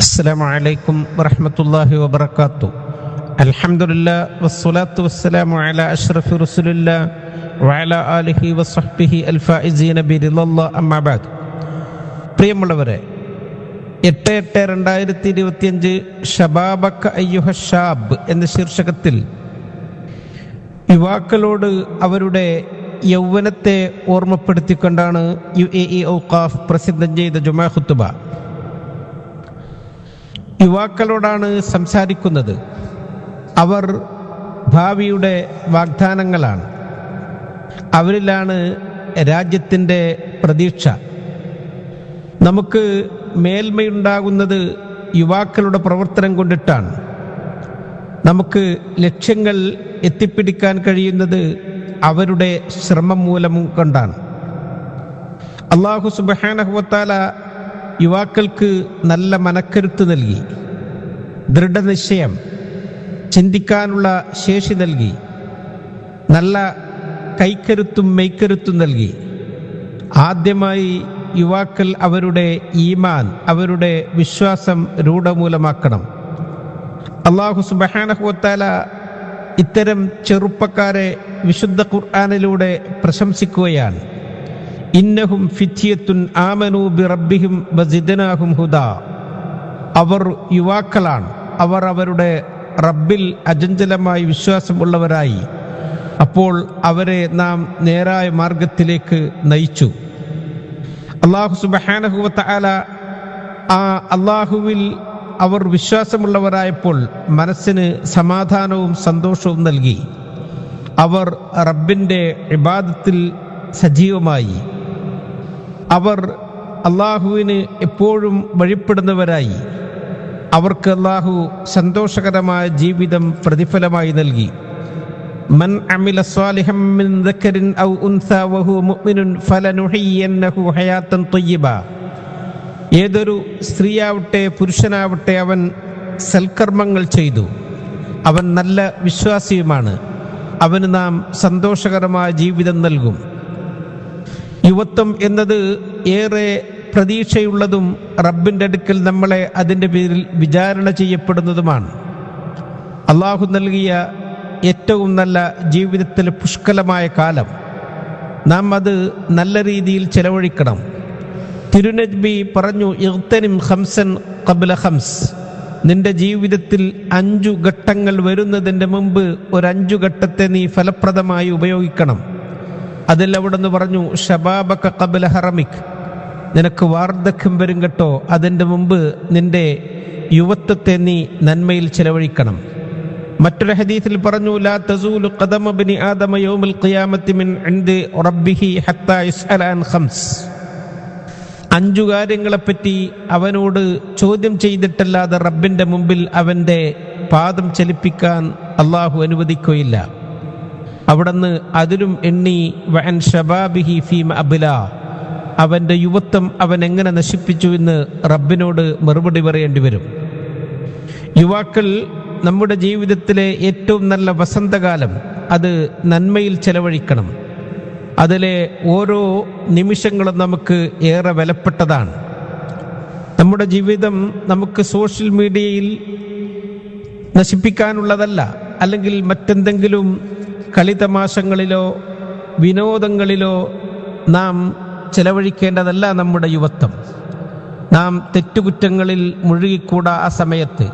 السلام عليكم ورحمة الله وبركاته الحمد لله والصلاة والسلام على أشرف رسول الله وعلى آله وصحبه الفائزين برضا الله أما بعد പ്രിയമുള്ളവരെ എട്ട് എട്ട് രണ്ടായിരത്തി ഇരുപത്തിയഞ്ച് ഷബാബക്ക അയ്യുഹ ഷാബ് എന്ന ശീർഷകത്തിൽ യുവാക്കളോട് അവരുടെ യൗവനത്തെ ഓർമ്മപ്പെടുത്തിക്കൊണ്ടാണ് യു എ ഇ ഔഖാഫ് പ്രസിദ്ധം ചെയ്ത ജുമാ ഖുത്തുബ യുവാക്കളോടാണ് സംസാരിക്കുന്നത്. അവർ ഭാവിയുടെ വാഗ്ദാനങ്ങളാണ്. അവരിലാണ് രാജ്യത്തിന്റെ പ്രതീക്ഷ. നമുക്ക് മേൽമയുണ്ടാകുന്നത് യുവാക്കളുടെ പ്രവർത്തനം കൊണ്ടിട്ടാണ്. നമുക്ക് ലക്ഷ്യങ്ങൾ എത്തിപ്പിടിക്കാൻ കഴിയുന്നത് അവരുടെ ശ്രമം മൂലം കൊണ്ടാണ്. അള്ളാഹു സുബാനഹുവത്താല യുവാക്കൾക്ക് നല്ല മനക്കരുത്ത് നൽകി. ദൃഢനിശ്ചയം ചിന്തിക്കാനുള്ള ശേഷി നൽകി. നല്ല കൈക്കരുത്തും മെയ്ക്കരുത്തും നൽകി. ആദ്യമായി യുവാക്കൾ അവരുടെ ഈമാൻ അവരുടെ വിശ്വാസം രൂഢമൂലമാക്കണം. അള്ളാഹു സുബഹാനഹുവത്താല ഇത്തരം ചെറുപ്പക്കാരെ വിശുദ്ധ ഖുർആാനിലൂടെ പ്രശംസിക്കുകയാണ്. ഇന്നഹും ഫിഥിയത്തുൻ ആമനു ബി റബ്ബിഹിം വസിദനാഹും ഹുദ. അവർ യുവാക്കളാണ്. അവർ അവരുടെ റബ്ബിൽ അജഞ്ചലമായി വിശ്വാസമുള്ളവരായി. അപ്പോൾ അവരെ നാം നേരായ മാർഗത്തിലേക്ക് നയിച്ചു. അള്ളാഹു സുബഹാനഹുവത്ത ആല ആ അള്ളാഹുവിൽ അവർ വിശ്വാസമുള്ളവരായപ്പോൾ മനസ്സിന് സമാധാനവും സന്തോഷവും നൽകി. അവർ റബ്ബിന്റെ ഇബാദത്തിൽ സജീവമായി. അവർ അള്ളാഹുവിന് എപ്പോഴും വഴിപ്പെടുന്നവരായി. അവർക്ക് അള്ളാഹു സന്തോഷകരമായ ജീവിതം പ്രതിഫലമായി നൽകി. മൻ ഹയാത്തൻ ത്വയ്യിബ ഏതൊരു സ്ത്രീയാവട്ടെ പുരുഷനാവട്ടെ അവൻ സൽക്കർമ്മങ്ങൾ ചെയ്തു. അവൻ നല്ല വിശ്വാസിയുമാണ്. അവന് നാം സന്തോഷകരമായ ജീവിതം നൽകും. യുവത്വം എന്നത് ഏറെ പ്രതീക്ഷയുള്ളതും റബ്ബിന്റെ അടുക്കൽ നമ്മളെ അതിന്റെ പേരിൽ വിചാരണ ചെയ്യപ്പെടുന്നതുമാണ്. അള്ളാഹു നൽകിയ ഏറ്റവും നല്ല ജീവിതത്തിലെ പുഷ്കലമായ കാലം. നാം അത് നല്ല രീതിയിൽ ചെലവഴിക്കണം. തിരുനജ്ബി പറഞ്ഞു ഇർത്തനിം ഹംസൻ കബല ഹംസ് നിന്റെ ജീവിതത്തിൽ അഞ്ചു ഘട്ടങ്ങൾ വരുന്നതിന്റെ മുമ്പ് ഒരു അഞ്ചു ഘട്ടത്തെ നീ ഫലപ്രദമായി ഉപയോഗിക്കണം. അതിൽ അവിടെ നിന്ന് പറഞ്ഞു ഷബാബക്ക കബല ഹറമിക്. നിനക്ക് വാർദ്ധക്യം വരും കേട്ടോ. അതിന്റെ മുമ്പ് നിന്റെ യുവത്വത്തെ നീ നന്മയിൽ ചെലവഴിക്കണം. മറ്റൊരു ഹദീസിൽ പറഞ്ഞു ലാ തസൂലു ഖദമ ബനി ആദമ യൗമൽ ഖിയാമത്തി മിൻ ഇൻദി റബ്ബിഹി ഹത്താ യസ്അല അൻ ഖംസ്. അഞ്ചു കാര്യങ്ങളെപ്പറ്റി അവനോട് ചോദ്യം ചെയ്തിട്ടല്ലാതെ റബ്ബിന്റെ മുമ്പിൽ അവന്റെ പാദം ചലിപ്പിക്കാൻ അള്ളാഹു അനുവദിക്കുകയില്ല. അവിടുന്ന് അതിലും എണ്ണി വൻ ഷബാബിഹി ഫീം അബില. അവന്റെ യുവത്വം അവൻ എങ്ങനെ നശിപ്പിച്ചു എന്ന് റബ്ബിനോട് മറുപടി പറയേണ്ടി വരും. യുവാക്കൾ നമ്മുടെ ജീവിതത്തിലെ ഏറ്റവും നല്ല വസന്തകാലം അത് നന്മയിൽ ചെലവഴിക്കണം. അതിലെ ഓരോ നിമിഷങ്ങളും നമുക്ക് ഏറെ വിലപ്പെട്ടതാണ്. നമ്മുടെ ജീവിതം നമുക്ക് സോഷ്യൽ മീഡിയയിൽ നശിപ്പിക്കാനുള്ളതല്ല അല്ലെങ്കിൽ മറ്റെന്തെങ്കിലും കളിതമാശങ്ങളിലോ വിനോദങ്ങളിലോ നാം ചെലവഴിക്കേണ്ടതല്ല നമ്മുടെ യുവത്വം. നാം തെറ്റുകുറ്റങ്ങളിൽ മുഴുകിക്കൂടാ ആ സമയത്ത്.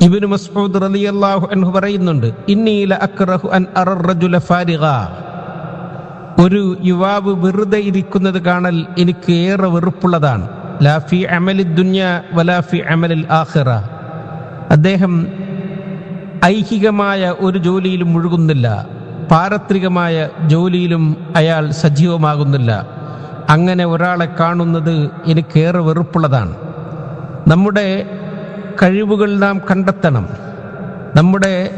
ഇബിന് മസ്ഊദ് റളിയല്ലാഹു അൻഹു പറയുന്നുണ്ട് ഇന്നീല അക്റഹു അൻ അറർ റജുല ഫാരിഗ. ഒരു യുവാവ് വെറുതെ ഇരിക്കുന്നത് കാണൽ എനിക്ക് ഏറെ വെറുപ്പുള്ളതാണ്. ലാഫി അമലി ദുന്യ വലാഫി അമലിൽ ആഖിറ. അദ്ദേഹം ഐഹികമായ ഒരു ജോലിയിലും മുഴുകുന്നില്ല. പാരത്രികമായ ജോലിയിലും അയാൾ സജീവമാകുന്നില്ല. അങ്ങനെ ഒരാളെ കാണുന്നത് എനിക്കേറെ വെറുപ്പുള്ളതാണ്. നമ്മുടെ കഴിവുകൾ നാം കണ്ടെത്തണം. നമ്മുടെ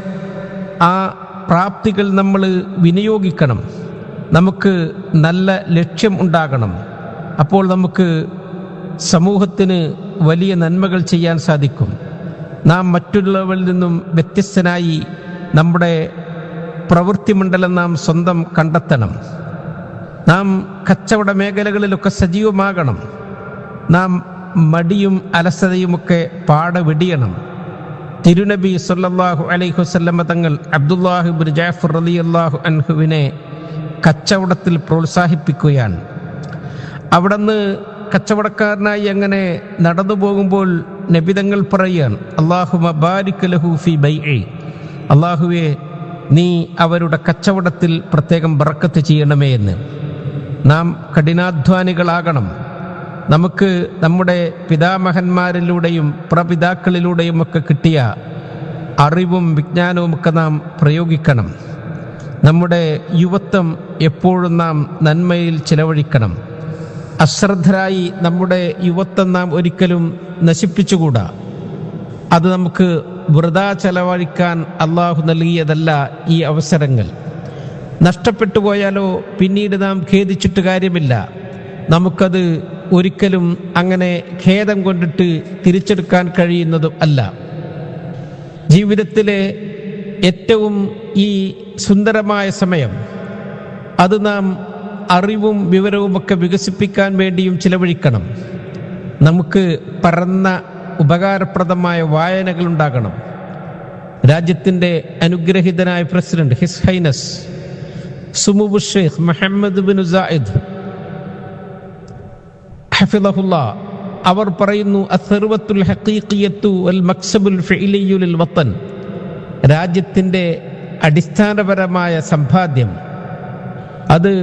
ആ പ്രാപ്തികൾ നമ്മൾ വിനിയോഗിക്കണം. നമുക്ക് നല്ല ലക്ഷ്യം ഉണ്ടാകണം. അപ്പോൾ നമുക്ക് സമൂഹത്തിന് വലിയ നന്മകൾ ചെയ്യാൻ സാധിക്കും. നാം മറ്റുള്ളവരിൽ നിന്നും വ്യത്യസ്തനായി നമ്മുടെ പ്രവൃത്തി മണ്ഡലം നാം സ്വന്തം കണ്ടെത്തണം. നാം കച്ചവട മേഖലകളിലൊക്കെ സജീവമാകണം. നാം മടിയും അലസതയുമൊക്കെ പാടെ വെടിയണം തിരുനബി സല്ലാഹു അലൈഹി വസല്ലമ തങ്ങൾ അബ്ദുല്ലാഹിബിൻ ജാഫർ അള്ളാഹു അൻഹുവിനെ കച്ചവടത്തിൽ പ്രോത്സാഹിപ്പിക്കുകയാണ്. അവിടുന്ന് കച്ചവടക്കാരനായി അങ്ങനെ നടന്നു പോകുമ്പോൾ നബിതങ്ങൾ പറയുകയാണ് അള്ളാഹു മബാരിക് ലഹു ഫി ബൈഇ. അള്ളാഹുവെ നീ അവരുടെ കച്ചവടത്തിൽ പ്രത്യേകം ബറക്കത്ത് ചെയ്യണമേ എന്ന്. നാം കഠിനാധ്വാനികളാകണം. നമുക്ക് നമ്മുടെ പിതാമഹന്മാരിലൂടെയും പ്രപിതാക്കളിലൂടെയും ഒക്കെ കിട്ടിയ അറിവും വിജ്ഞാനവും ഒക്കെ നാം പ്രയോഗിക്കണം. നമ്മുടെ യുവത്വം എപ്പോഴും നാം നന്മയിൽ ചിലവഴിക്കണം. അശ്രദ്ധരായി നമ്മുടെ യുവത്വം നാം ഒരിക്കലും നശിപ്പിച്ചുകൂടാ? അത് നമുക്ക് വൃതാ ചെലവഴിക്കാൻ അള്ളാഹു നൽകിയതല്ല ഈ അവസരങ്ങൾ. നഷ്ടപ്പെട്ടു പോയാലോ പിന്നീട് നാം ഖേദിച്ചിട്ട് കാര്യമില്ല. നമുക്കത് ഒരിക്കലും അങ്ങനെ ഖേദം കൊണ്ടിട്ട് തിരിച്ചെടുക്കാൻ കഴിയുന്നതും അല്ല. ജീവിതത്തിലെ ഏറ്റവും ഈ സുന്ദരമായ സമയം അത് നാം അറിവും വിവരവുമൊക്കെ വികസിപ്പിക്കാൻ വേണ്ടിയും ചിലവഴിക്കണം. നമുക്ക് പറന്ന ഉപകാരപ്രദമായ വായനകൾ ഉണ്ടാകണം. രാജ്യത്തിന്റെ അനുഗ്രഹീതനായ പ്രസിഡന്റ് ഹിസ് ഹൈനസ് സുമുബു ഷെയ്ഖ് മുഹമ്മദ് ബിൻ ഉസായിദ് ഹഫിദഹുല്ല അവർ പറയുന്നു അസർവത്തുൽ ഹക്കീഖിയത്തു അൽ മക്സബുൽ ഫിഇലിയു ലിൽ വത്തൻ. രാജ്യത്തിന്റെ അടിസ്ഥാനപരമായ സമ്പാദ്യം അത്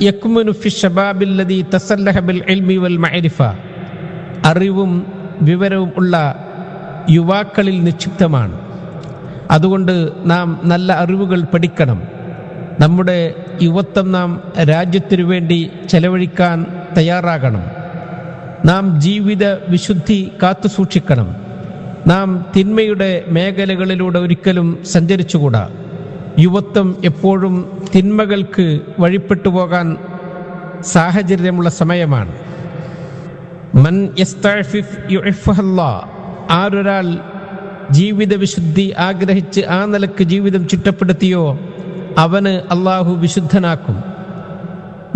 യക്മുനു ഫി ഷബാബില്ലദി തസല്ലഹ ബിൽ ഇൽമി വൽ മഅരിഫ അറിവും വിവരവും ഉള്ള യുവാക്കളിൽ നിക്ഷിപ്തമാണ്. അതുകൊണ്ട് നാം നല്ല അറിവുകൾ പഠിക്കണം. നമ്മുടെ യുവത്വം നാം രാജ്യത്തിനു വേണ്ടി ചെലവഴിക്കാൻ തയ്യാറാകണം. നാം ജീവിത വിശുദ്ധി കാത്തു സൂക്ഷിക്കണം. നാം തിന്മയുടെ മേഖലകളിലൂടെ ഒരിക്കലും സഞ്ചരിച്ചുകൂടാ. യുവത്വം എപ്പോഴും തിന്മകൾക്ക് വഴിപ്പെട്ടു പോകാൻ സാഹചര്യമുള്ള സമയമാണ്. മൻ. ആരൊരാൾ ജീവിത വിശുദ്ധി ആഗ്രഹിച്ച് ആ നിലയ്ക്ക് ജീവിതം ചുറ്റപ്പെടുത്തിയോ അവന് അള്ളാഹു വിശുദ്ധനാക്കും.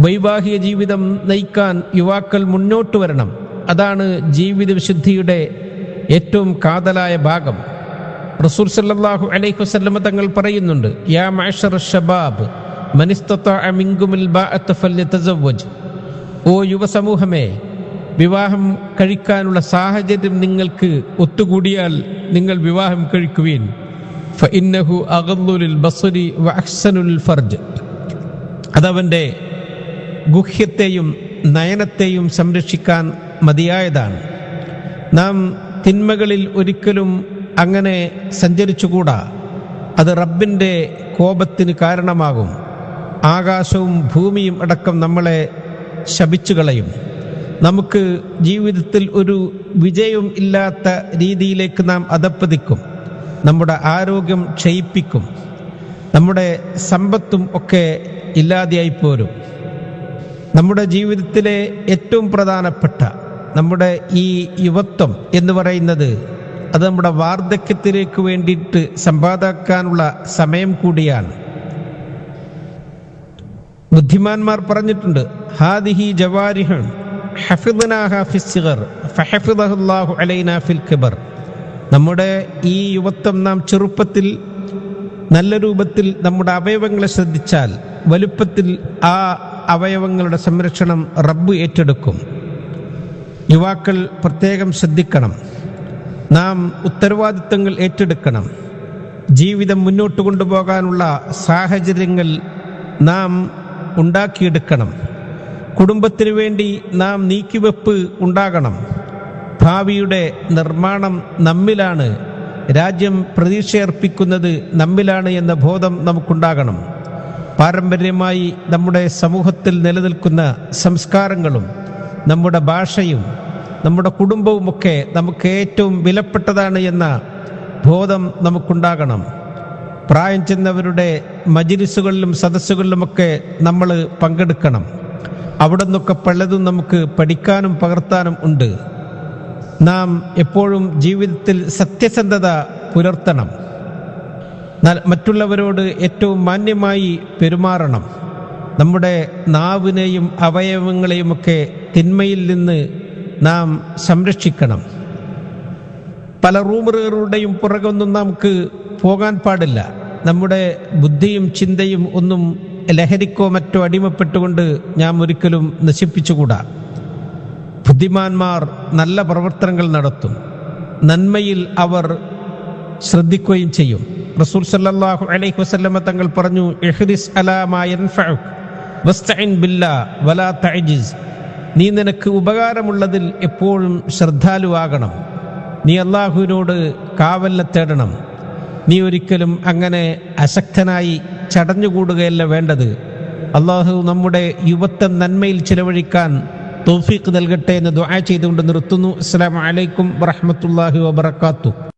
വൈവാഹിക ജീവിതം നയിക്കാൻ യുവാക്കൾ മുന്നോട്ട് വരണം. അതാണ് ജീവിത വിശുദ്ധിയുടെ ഏറ്റവും കാതലായ ഭാഗം. റസൂൽ സല്ലല്ലാഹു അലൈഹി വസല്ലമ തങ്ങൾ പറയുന്നുണ്ട് യാ മാഷർ ഷബാബ് ഫല്യതസവ്വജ് ഓ യുവസമൂഹമേ വിവാഹം കഴിക്കാനുള്ള സാഹചര്യം നിങ്ങൾക്ക് ഒത്തുകൂടിയാൽ നിങ്ങൾ വിവാഹം കഴിക്കുവീൻ. ഫഇന്നഹു ഫർജ്. അതവന്റെ ഗുഹ്യത്തെയും നയനത്തെയും സംരക്ഷിക്കാൻ മതിയായതാണ്. നാം തിന്മകളിൽ ഒരിക്കലും അങ്ങനെ സഞ്ചരിച്ചുകൂടാ. അത് റബ്ബിന്റെ കോപത്തിന് കാരണമാകും. ആകാശവും ഭൂമിയും അടക്കം നമ്മളെ ശപിച്ചു കളയും നമുക്ക് ജീവിതത്തിൽ ഒരു വിജയവും ഇല്ലാത്ത രീതിയിലേക്ക് നാം അതപ്പതിക്കും. നമ്മുടെ ആരോഗ്യം ക്ഷയിപ്പിക്കും. നമ്മുടെ സമ്പത്തും ഒക്കെ ഇല്ലാതെയായി പോരും. നമ്മുടെ ജീവിതത്തിലെ ഏറ്റവും പ്രധാനപ്പെട്ട നമ്മുടെ ഈ യുവത്വം എന്ന് പറയുന്നത് അത് നമ്മുടെ വാർദ്ധക്യത്തിലേക്ക് വേണ്ടിയിട്ട് സമ്പാദിക്കാനുള്ള സമയം കൂടിയാണ്. ബുദ്ധിമാന്മാർ പറഞ്ഞിട്ടുണ്ട് ഹാദിഹി ജവാരിഹൻ നമ്മുടെ ഈ യുവത്വം നാം ചെറുപ്പത്തിൽ നല്ല രൂപത്തിൽ നമ്മുടെ അവയവങ്ങളെ ശ്രദ്ധിച്ചാൽ വലുപ്പത്തിൽ ആ അവയവങ്ങളുടെ സംരക്ഷണം റബ്ബ് ഏറ്റെടുക്കും. യുവാക്കൾ പ്രത്യേകം ശ്രദ്ധിക്കണം. നാം ഉത്തരവാദിത്തങ്ങൾ ഏറ്റെടുക്കണം. ജീവിതം മുന്നോട്ട് കൊണ്ടുപോകാനുള്ള സാഹചര്യങ്ങൾ നാം ഉണ്ടാക്കിയെടുക്കണം. കുടുംബത്തിനു വേണ്ടി നാം നീക്കിവെപ്പ് ഉണ്ടാകണം. ഭാവിയുടെ നിർമ്മാണം നമ്മിലാണ്. രാജ്യം പ്രതീക്ഷയർപ്പിക്കുന്നത് നമ്മിലാണ് എന്ന ബോധം നമുക്കുണ്ടാകണം. പാരമ്പര്യമായി നമ്മുടെ സമൂഹത്തിൽ നിലനിൽക്കുന്ന സംസ്കാരങ്ങളും നമ്മുടെ ഭാഷയും നമ്മുടെ കുടുംബവുമൊക്കെ നമുക്ക് ഏറ്റവും വിലപ്പെട്ടതാണ് എന്ന ബോധം നമുക്കുണ്ടാകണം. പ്രായം ചെന്നവരുടെ മജിലിസുകളിലും സദസ്സുകളിലുമൊക്കെ നമ്മൾ പങ്കെടുക്കണം. അവിടെ നിന്നൊക്കെ പലതും നമുക്ക് പഠിക്കാനും പകർത്താനും ഉണ്ട്. നാം എപ്പോഴും ജീവിതത്തിൽ സത്യസന്ധത പുലർത്തണം. മറ്റുള്ളവരോട് ഏറ്റവും മാന്യമായി പെരുമാറണം. നമ്മുടെ നാവിനെയും അവയവങ്ങളെയുമൊക്കെ തിന്മയിൽ നിന്ന് നാം സംരക്ഷിക്കണം. പല റൂമറുകളുടെയും പുറകൊന്നും നമുക്ക് പോകാൻ പാടില്ല. നമ്മുടെ ബുദ്ധിയും ചിന്തയും ഒന്നും ലഹരിക്കോ മറ്റോ അടിമപ്പെട്ടുകൊണ്ട് ഞാൻ ഒരിക്കലും നശിപ്പിച്ചുകൂടാ. ബുദ്ധിമാന്മാർ നല്ല പ്രവർത്തനങ്ങൾ നടത്തും. നന്മയിൽ അവർ ശ്രദ്ധിക്കുകയും ചെയ്യും. റസൂൽ സല്ലാഹു അലൈഹി വസ്ലമ തങ്ങൾ പറഞ്ഞു നീ നിനക്ക് ഉപകാരമുള്ളതിൽ എപ്പോഴും ശ്രദ്ധാലുവാകണം നീ അള്ളാഹുവിനോട് കാവലിനെ തേടണം. നീ ഒരിക്കലും അങ്ങനെ അശക്തനായി ചടഞ്ഞുകൂടുകയല്ല വേണ്ടത്. അള്ളാഹു നമ്മുടെ യുവത്വം നന്മയിൽ ചിലവഴിക്കാൻ തോഫീക്ക് നൽകട്ടെ എന്ന് ദുആ ചെയ്തുകൊണ്ട് നിർത്തുന്നു. അസ്സാം വലൈക്കും വറഹ്മത്തുള്ളാഹി വബറകാതുഹു